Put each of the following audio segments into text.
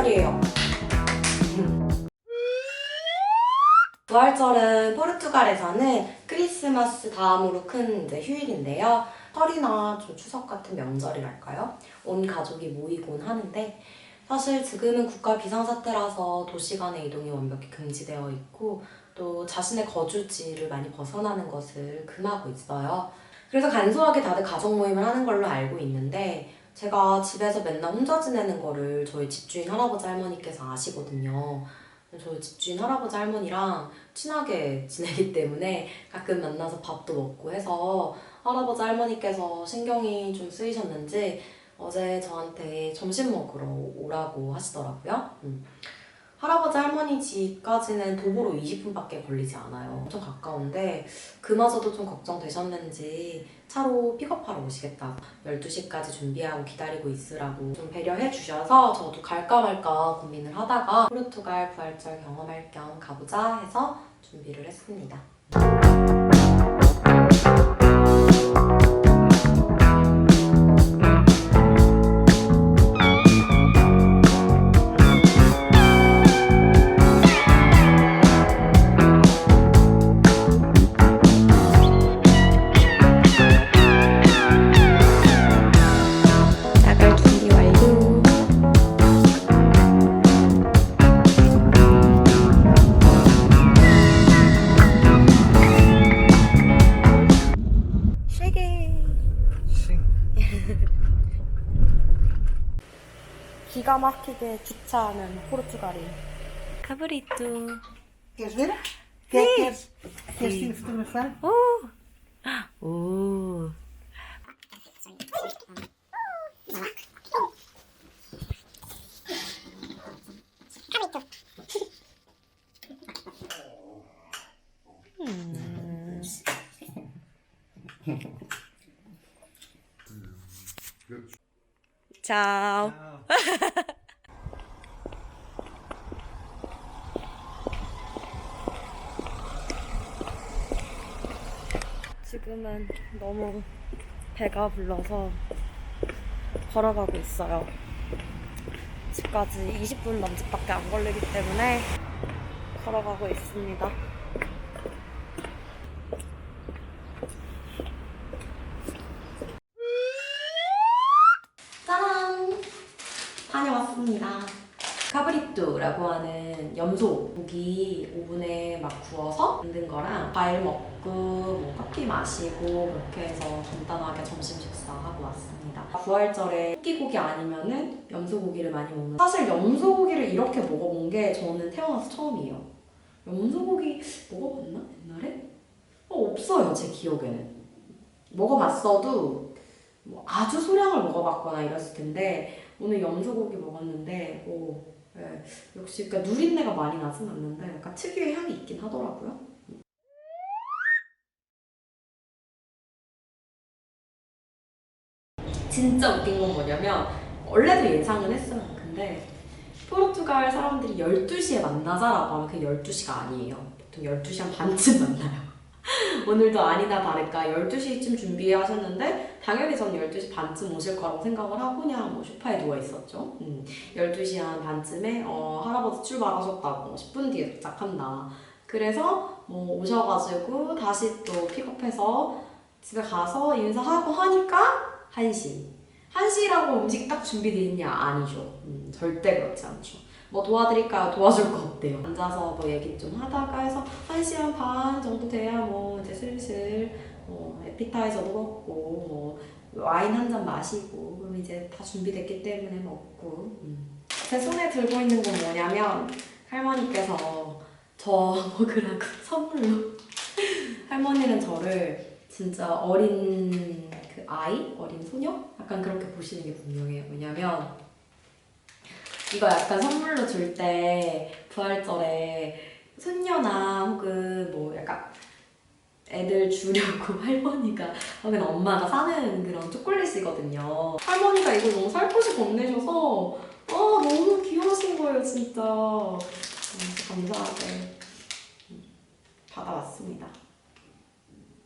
부활절이에요. 부활절은 포르투갈에서는 크리스마스 다음으로 큰 이제 휴일인데요. 설이나 좀 추석 같은 명절이랄까요? 온 가족이 모이곤 하는데 사실 지금은 국가 비상사태라서 도시 간의 이동이 완벽히 금지되어 있고 또 자신의 거주지를 많이 벗어나는 것을 금하고 있어요. 그래서 간소하게 다들 가족 모임을 하는 걸로 알고 있는데 제가 집에서 맨날 혼자 지내는 거를 저희 집주인 할아버지 할머니께서 아시거든요. 저희 집주인 할아버지 할머니랑 친하게 지내기 때문에 가끔 만나서 밥도 먹고 해서 할아버지 할머니께서 신경이 좀 쓰이셨는지 어제 저한테 점심 먹으러 오라고 하시더라고요. 음. 할아버지 할머니 집까지는 도보로 20분밖에 걸리지 않아요. 엄청 가까운데 그마저도 좀 걱정되셨는지 차로 픽업하러 오시겠다고 12시까지 준비하고 기다리고 있으라고 좀 배려해 주셔서 저도 갈까 말까 고민을 하다가 포르투갈 부활절 경험할 겸 가보자 해서 준비를 했습니다. 기가 막히게 주차하는 포르투갈이. 카브리뚜. Queres ver? Quer, queres, queres sim fotografar? 오. 오. Ciao. 지금은 너무 배가 불러서 걸어가고 있어요. 집까지 20분 남짓밖에 안 걸리기 때문에 걸어가고 있습니다. 짜란! 다녀왔습니다. 카브리뚜라고 하는 염소 고기 오븐에 막 구워서 만든 거랑 과일 먹고 뭐 커피 마시고 그렇게 해서 간단하게 점심 식사하고 왔습니다. 부활절에 토끼고기 아니면은 염소고기를 많이 먹는 사실 염소고기를 이렇게 먹어본 게 저는 태어나서 처음이에요. 염소고기 먹어봤나 옛날에? 어, 없어요 제 기억에는. 먹어봤어도 뭐 아주 소량을 먹어봤거나 이랬을 텐데 오늘 염소고기 먹었는데 오, 예, 역시 그러니까 누린내가 많이 나진 않는데 약간 특유의 향이 있긴 하더라고요. 진짜 웃긴 건 뭐냐면 원래도 예상은 했어요. 근데 포르투갈 사람들이 12시에 만나자라고 하면 그 12시가 아니에요. 보통 12시 한 반쯤 만나요. 오늘도 아니나 다를까 12시쯤 준비하셨는데 당연히 전 12시 반쯤 오실 거라고 생각을 하고 그냥 뭐 소파에 누워 있었죠. 음, 12시 한 반쯤에 어, 할아버지 출발하셨다고 10분 뒤에 도착한다. 그래서 뭐 오셔가지고 다시 또 픽업해서 집에 가서 인사하고 하니까 1시. 1시라고 음식 딱 준비돼 있냐? 아니죠. 음, 절대 그렇지 않죠. 뭐 도와드릴까요? 도와줄 거 없대요. 앉아서 뭐 얘기 좀 하다가 해서 1시간 반 정도 돼야 뭐 이제 슬슬 뭐 에피타이저도 먹고 뭐 와인 한 잔 마시고 그럼 이제 다 준비됐기 때문에 먹고 음. 제 손에 들고 있는 건 뭐냐면 할머니께서 저 먹으라고 선물로 할머니는 저를 진짜 어린 그 아이? 어린 소녀? 약간 그렇게 보시는 게 분명해요. 왜냐면 이거 약간 선물로 줄 때 부활절에 손녀나 혹은 뭐 약간 애들 주려고 할머니가 혹은 엄마가 사는 그런 초콜릿이거든요. 할머니가 이걸 너무 살포시 건네셔서 아 너무 귀여우신 거예요 진짜. 음, 감사하게 음, 받아왔습니다.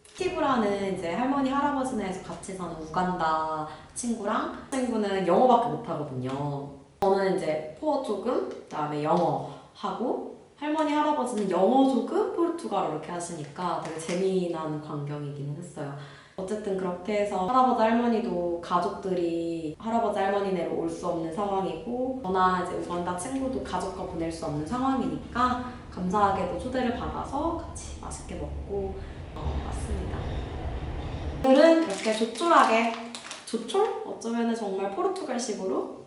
스티브라는 이제 할머니 할아버지네에서 같이 사는 우간다 친구랑 친구는 영어밖에 못하거든요. 저는 이제 포어 조금, 그다음에 영어 하고 할머니 할아버지는 영어 조금 포르투갈어 이렇게 하시니까 되게 재미난 광경이기는 했어요. 어쨌든 그렇게 해서 할아버지 할머니도 가족들이 할아버지 할머니네로 올 수 없는 상황이고 저나 이제 우간다 친구도 가족과 보낼 수 없는 상황이니까 감사하게도 초대를 받아서 같이 맛있게 먹고 어, 왔습니다. 오늘은 그렇게 조촐하게 조촐? 어쩌면 정말 포르투갈식으로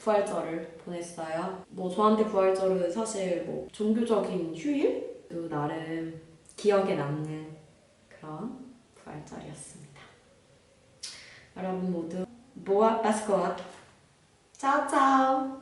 부활절을 보냈어요. 뭐 저한테 부활절은 사실 뭐 종교적인 휴일? 또 나름 기억에 남는 그런 부활절이었습니다. 여러분 모두 보아 파스코아 짜짜오